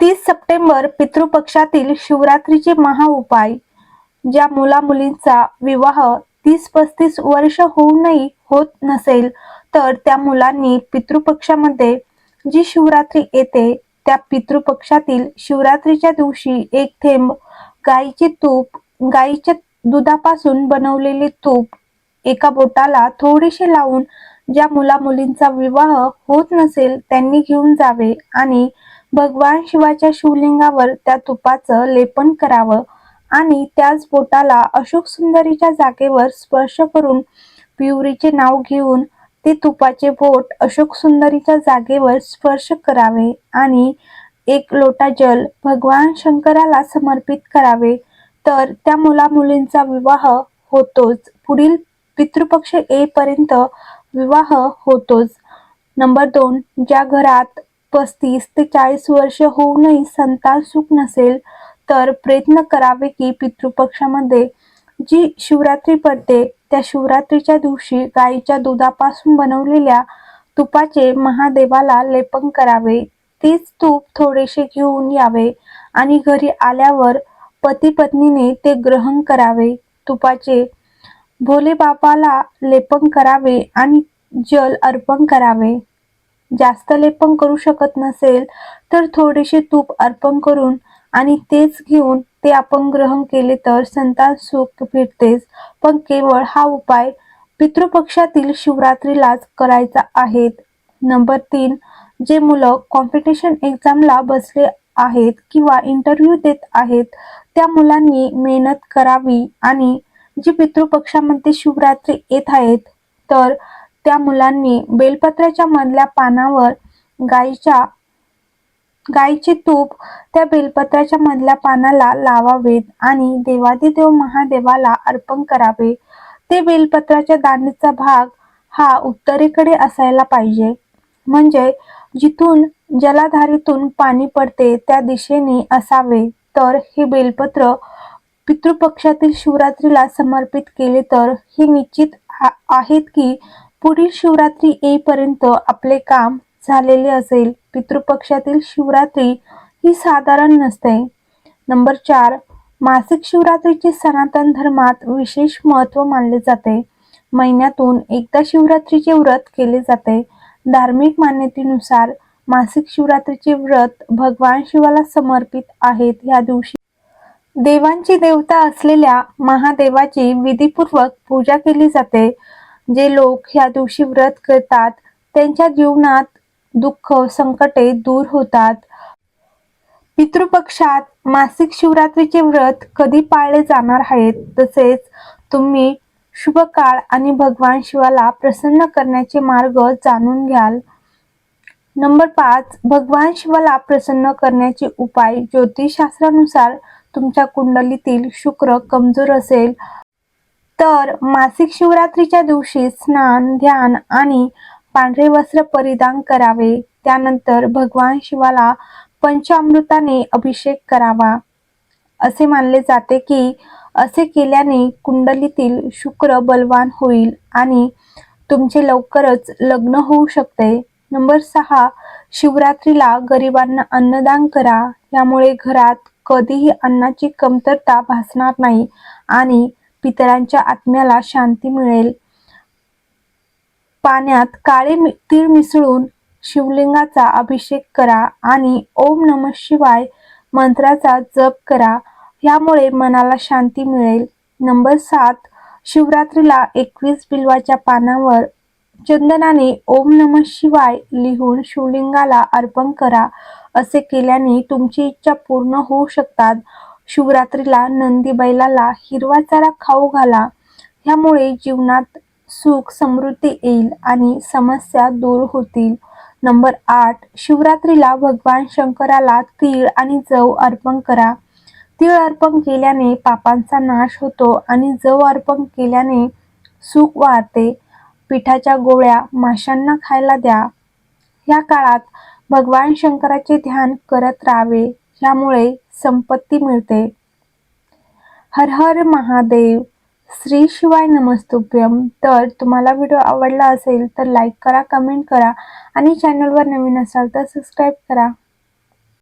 तीस सप्टेंबर पितृपक्षातील शिवरात्रीचे महाउपाय ज्या मुला मुलींचा विवाह तीस पस्तीस वर्ष होऊनही होत नसेल तर त्या मुलांनी पितृपक्षामध्ये जी शिवरात्री येते त्या पितृपक्षातील शिवरात्रीच्या दिवशी एक थेंब गाईचे तूप गाईच्या दुधापासून बनवलेले तूप एका बोटाला थोडेसे लावून ज्या मुला मुलींचा विवाह होत नसेल त्यांनी घेऊन जावे आणि भगवान शिवाच्या शिवलिंगावर त्या तुपाचं लेपन करावं आणि त्याच बोटाला अशोक सुंदरीच्या जागेवर स्पर्श करून पिवरीचे नाव घेऊन ते तुपाचे बोट अशोक सुंदरीच्या जागेवर स्पर्श करावे आणि एक लोटा जल भगवान शंकराला समर्पित करावे. तर त्या मुला मुलींचा विवाह होतोच. पुढील पितृपक्ष येईपर्यंत विवाह होतोच. नंबर दोन ज्या घरात पस्तीस ते चाळीस वर्ष होऊनही संतान सुख नसेल तर प्रयत्न करावे की पितृपक्षामध्ये जी शिवरात्री पडते त्या शिवरात्रीच्या दिवशी गाईच्या दुधापासून बनवलेल्या तुपाचे महादेवाला लेपन करावे. तीच तूप थोडेसे घेऊन यावे आणि घरी आल्यावर पती पत्नीने ते ग्रहण करावे. तुपाचे भोले बाबाला लेपन करावे आणि जल अर्पण करावे. जास्त लेपन करू शकत नसेल तर थोडेसे तूप अर्पण करून आणि तेच घेऊन ते आपण ग्रहण केले तर संतान सुख भेटतेच. पण केवळ हा उपाय पितृपक्षातील शिवरात्रीलाच करायचा आहे. नंबर तीन जे मुलं कॉम्पिटिशन एक्झामला बसले आहेत किंवा इंटरव्ह्यू देत आहेत त्या मुलांनी मेहनत करावी आणि जी पितृपक्षामध्ये शिवरात्री येत आहेत तर त्या मुलांनी बेलपत्राच्या मधल्या पानावर गाईच्या गाईचे तूप त्या बेलपत्राच्या मधल्या पानाला लावावेत आणि देवादिदेव महादेवाला अर्पण करावे. ते बेलपत्राच्या दांडीचा भाग हा उत्तरेकडे असायला पाहिजे. म्हणजे जिथून जलाधारीतून पाणी पडते त्या दिशेने असावे. तर हे बेलपत्र पितृपक्षातील शिवरात्रीला समर्पित केले तर हे निश्चित आहेत की पुढील शिवरात्री येईपर्यंत आपले काम झालेले असेल पितृपक्षातील शिवरात्री ही साधारण नसते. नंबर चार मासिक शिवरात्रीचे सनातन धर्मात विशेष महत्त्व मानले जाते. महिन्यातून एकदा शिवरात्रीचे व्रत केले जाते. धार्मिक मान्यतेनुसार मासिक शिवरात्रीचे व्रत भगवान शिवाला समर्पित आहेत या दिवशी. देवांची देवता असलेल्या महादेवाची विधीपूर्वक पूजा केली जाते. जे लोक ह्या दिवशी व्रत करतात त्यांच्या जीवनात दुःख संकटे दूर होतात. पितृपक्षात मासिक शिवरात्रीचे व्रत कधी पाळले जाणार आहेत तसेच तुम्ही शुभ काळ आणि भगवान शिवाला प्रसन्न करण्याचे मार्ग जाणून घ्याल. नंबर पाच भगवान शिवाला प्रसन्न करण्याचे उपाय ज्योतिषशास्त्रानुसार तुमच्या कुंडलीतील शुक्र कमजोर असेल तर मासिक शिवरात्रीच्या दिवशी स्नान ध्यान आणि पांढरे वस्त्र परिधान करावे. त्यानंतर भगवान शिवाला पंचामृताने अभिषेक करावा. असे मानले जाते की असे केल्याने कुंडलीतील शुक्र बलवान होईल आणि तुमचे लवकरच लग्न होऊ शकते. नंबर सहा शिवरात्रीला गरिबांना अन्नदान करा. यामुळे घरात कधीही अन्नाची कमतरता भासणार नाही आणि पितरांच्या आत्म्याला शांती मिळेल. पाण्यात काळे तीळ मिसळून शिवलिंगाचा अभिषेक करा आणि ओम नम शिवाय मंत्राचा जप करा. यामुळे मनाला शांती मिळेल. नंबर सात शिवरात्रीला एकवीस बिल्वाच्या पानावर चंदनाने ओम नम शिवाय लिहून शिवलिंगाला अर्पण करा. असे केल्याने तुमची इच्छा पूर्ण होऊ शकतात. शिवरात्रीला नंदी बैलाला हिरवा चारा खाऊ घाला. ह्यामुळे जीवनात सुख समृद्धी येईल आणि समस्या दूर होतील. नंबर आठ शिवरात्रीला भगवान शंकराला तीळ आणि जव अर्पण करा. तीळ अर्पण केल्याने पापांचा नाश होतो आणि जव अर्पण केल्याने सुख वाढते. पिठाच्या गोळ्या माशांना खायला द्या. या काळात भगवान शंकराचे ध्यान करत राहावे. त्यामुळे संपत्ती मिळते. हर हर महादेव श्री शिवाय नमस्तुभ्यम. तर तुम्हाला व्हिडिओ आवडला असेल तर लाईक करा कमेंट करा आणि चॅनलवर नवीन असाल तर सबस्क्राईब करा.